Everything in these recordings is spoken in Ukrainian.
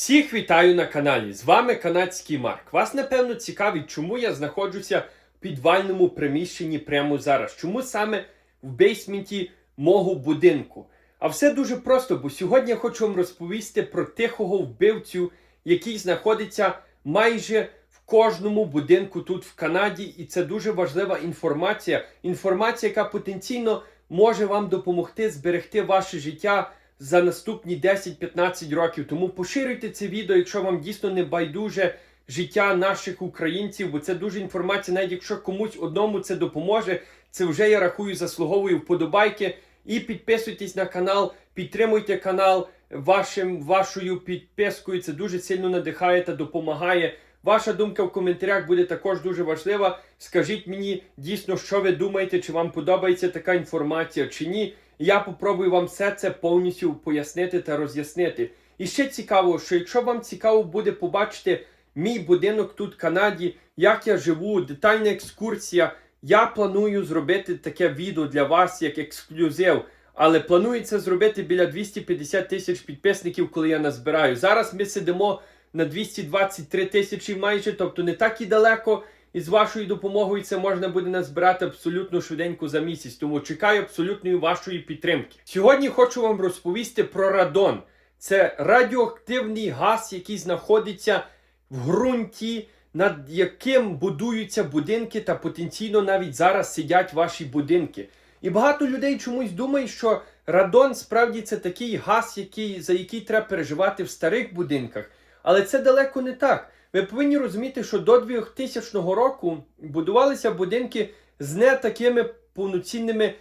Всіх вітаю на каналі. З вами канадський Марк. Вас напевно цікавить, чому я знаходжуся в підвальному приміщенні прямо зараз. Чому саме в бейсменті мого будинку? А все дуже просто, бо сьогодні я хочу вам розповісти про тихого вбивцю, який знаходиться майже в кожному будинку тут в Канаді, і це дуже важлива інформація. Інформація, яка потенційно може вам допомогти зберегти ваше життя за наступні 10-15 років. Тому поширюйте це відео, якщо вам дійсно не байдуже життя наших українців, бо це дуже інформація, навіть якщо комусь одному це допоможе, це вже я рахую заслуговую вподобайки. І підписуйтесь на канал, підтримуйте канал вашим, вашою підпискою. Це дуже сильно надихає та допомагає. Ваша думка в коментарях буде також дуже важлива. Скажіть мені дійсно, що ви думаєте, чи вам подобається така інформація, чи ні. Я попробую вам все це повністю пояснити та роз'яснити. І ще цікаво, що якщо вам цікаво буде побачити мій будинок тут в Канаді, як я живу, детальна екскурсія, я планую зробити таке відео для вас як ексклюзив. Але планується зробити біля 250 тисяч підписників, коли я назбираю. Зараз ми сидимо на 223 тисячі майже, тобто не так і далеко. І з вашою допомогою це можна буде назбирати абсолютно швиденько за місяць. Тому чекаю абсолютної вашої підтримки. Сьогодні хочу вам розповісти про радон. Це радіоактивний газ, який знаходиться в ґрунті, над яким будуються будинки, та потенційно навіть зараз сидять ваші будинки. І багато людей чомусь думають, що радон справді це такий газ, який, за який треба переживати в старих будинках. Але це далеко не так. Ви повинні розуміти, що до 2000 року будувалися будинки з не такими повноцінними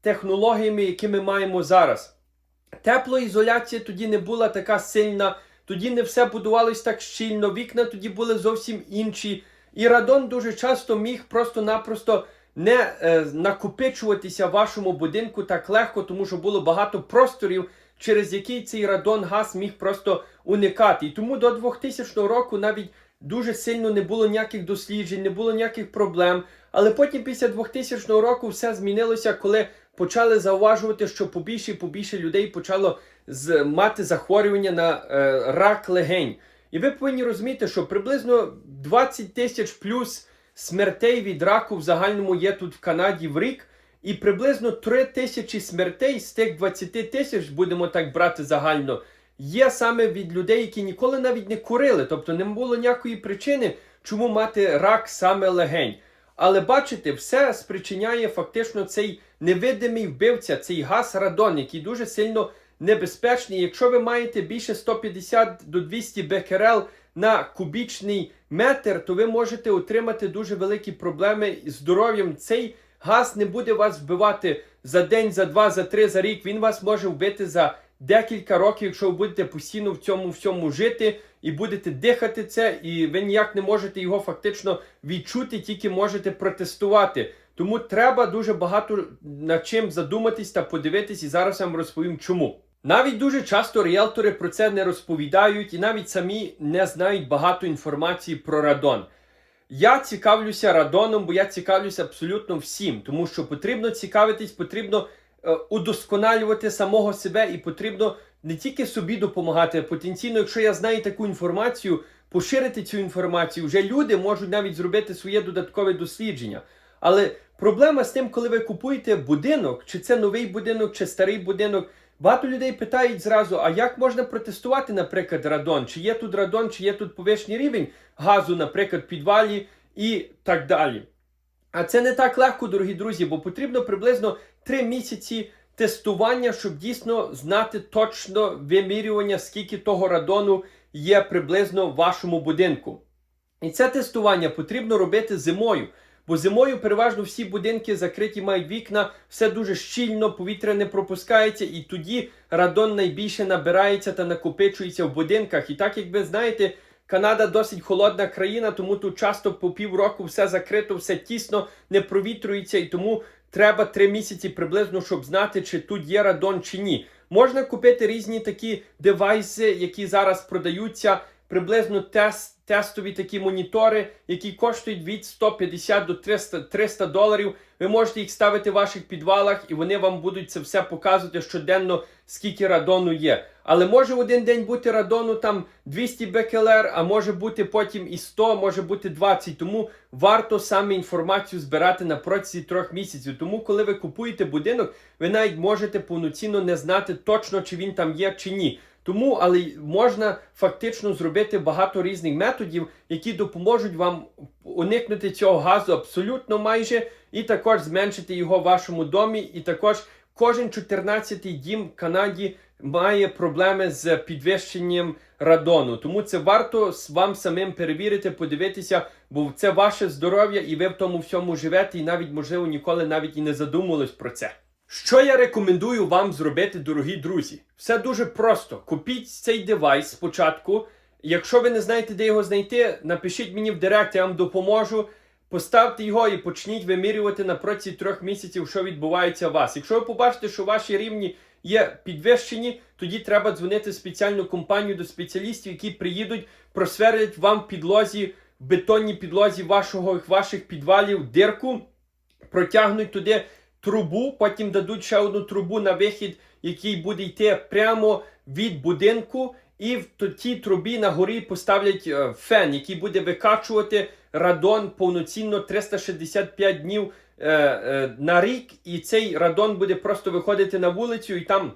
технологіями, які ми маємо зараз. Теплоізоляція тоді не була така сильна, тоді не все будувалось так щільно, вікна тоді були зовсім інші. І радон дуже часто міг просто-напросто не е, накопичуватися в вашому будинку так легко, тому що було багато просторів, через який цей радон газ міг просто уникати. І тому до 2000 року навіть дуже сильно не було ніяких досліджень, не було ніяких проблем. Але потім, після 2000 року, все змінилося, коли почали зауважувати, що побільше і побільше людей почало мати захворювання на е, рак легень. І ви повинні розуміти, що приблизно 20 тисяч плюс смертей від раку в загальному є тут в Канаді в рік. І приблизно 3 тисячі смертей з тих 20 тисяч, будемо так брати загально, є саме від людей, які ніколи навіть не курили. Тобто не було ніякої причини, чому мати рак саме легень. Але бачите, все спричиняє фактично цей невидимий вбивця, цей газ радон, який дуже сильно небезпечний. Якщо ви маєте більше 150 до 200 бекерел на кубічний метр, то ви можете отримати дуже великі проблеми з здоров'ям. Цей газ не буде вас вбивати за день, за два, за три, за рік. Він вас може вбити за декілька років, якщо ви будете постійно в цьому всьому жити і будете дихати це, і ви ніяк не можете його фактично відчути, тільки можете протестувати. Тому треба дуже багато над чим задуматись та подивитись, і зараз я вам розповім чому. Навіть дуже часто ріелтори про це не розповідають і навіть самі не знають багато інформації про радон. Я цікавлюся радоном, бо я цікавлюся абсолютно всім, тому що потрібно цікавитись, потрібно е, удосконалювати самого себе і потрібно не тільки собі допомагати, а потенційно, якщо я знаю таку інформацію, поширити цю інформацію. Вже люди можуть навіть зробити своє додаткове дослідження. Але проблема з тим, коли ви купуєте будинок, чи це новий будинок, чи старий будинок. Багато людей питають зразу: а як можна протестувати, наприклад, радон? Чи є тут радон, чи є тут поверхній рівень газу, наприклад, в підвалі і так далі. А це не так легко, дорогі друзі, бо потрібно приблизно 3 місяці тестування, щоб дійсно знати точно вимірювання, скільки того радону є приблизно в вашому будинку. І це тестування потрібно робити зимою. Бо зимою переважно всі будинки закриті мають вікна, все дуже щільно, повітря не пропускається, і тоді радон найбільше набирається та накопичується в будинках. І так як ви знаєте, Канада досить холодна країна, тому тут часто по півроку все закрито, все тісно, не провітрюється, і тому треба три місяці приблизно, щоб знати, чи тут є радон чи ні. Можна купити різні такі девайси, які зараз продаються приблизно тест, тестові такі монітори, які коштують від 150 до 300, 300 доларів. Ви можете їх ставити в ваших підвалах, і вони вам будуть це все показувати щоденно, скільки радону є. Але може один день бути радону там 200 бекелер, а може бути потім і 100, може бути 20. Тому варто саме інформацію збирати на протязі трьох місяців. Тому, коли ви купуєте будинок, ви навіть можете повноцінно не знати точно, чи він там є, чи ні. Тому, але можна фактично зробити багато різних методів, які допоможуть вам уникнути цього газу абсолютно майже, і також зменшити його в вашому домі. І також кожен 14-й дім Канаді має проблеми з підвищенням радону. Тому це варто вам самим перевірити, подивитися, бо це ваше здоров'я, і ви в тому всьому живете, і навіть можливо ніколи навіть і не задумувались про це. Що я рекомендую вам зробити, дорогі друзі? Все дуже просто. Купіть цей девайс спочатку. Якщо ви не знаєте, де його знайти, напишіть мені в директ, я вам допоможу. Поставте його і почніть вимірювати на протязі трьох місяців, що відбувається у вас. Якщо ви побачите, що ваші рівні є підвищені, тоді треба дзвонити в спеціальну компанію до спеціалістів, які приїдуть, просверлять вам підлозі, в бетонній підлозі вашого, ваших підвалів дирку, протягнуть туди трубу, потім дадуть ще одну трубу на вихід, який буде йти прямо від будинку, і в тій трубі на горі поставлять е, фен, який буде викачувати радон повноцінно 365 днів е, е, на рік, і цей радон буде просто виходити на вулицю, і там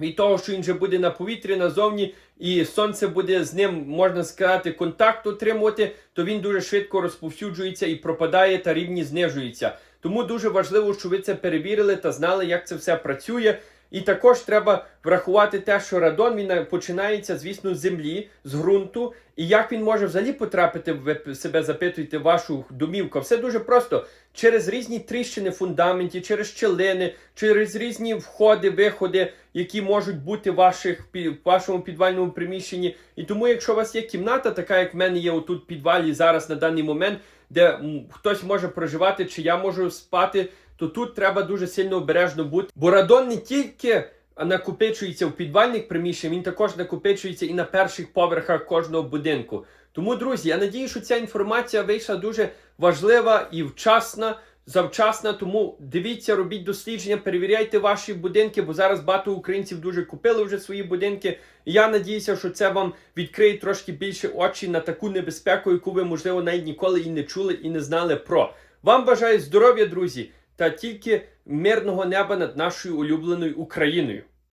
від того, що він вже буде на повітрі назовні, і сонце буде з ним, можна сказати, контакт отримувати, то він дуже швидко розповсюджується і пропадає та рівні знижуються. Тому дуже важливо, щоб ви це перевірили та знали, як це все працює. І також треба врахувати те, що радон він е, починається, звісно, з землі, з ґрунту. І як він може взагалі потрапити, ви себе запитуєте, вашу домівку. Все дуже просто. Через різні тріщини в фундаменті, через щелини, через різні входи, виходи, які можуть бути в ваших, в вашому підвальному приміщенні. І тому, якщо у вас є кімната, така як в мене є отут в підвалі зараз на даний момент, де хтось може проживати, чи я можу спати, то тут треба дуже сильно обережно бути. Бо радон не тільки накопичується в підвальних приміщеннях, він також накопичується і на перших поверхах кожного будинку. Тому, друзі, я надію, що ця інформація вийшла дуже важлива і вчасна. Завчасна, тому дивіться, робіть дослідження, перевіряйте ваші будинки, бо зараз багато українців дуже купили вже свої будинки. І я надіюся, що це вам відкриє трошки більше очі на таку небезпеку, яку ви, можливо, навіть ніколи і не чули, і не знали про. Вам бажаю здоров'я, друзі, та тільки мирного неба над нашою улюбленою Україною.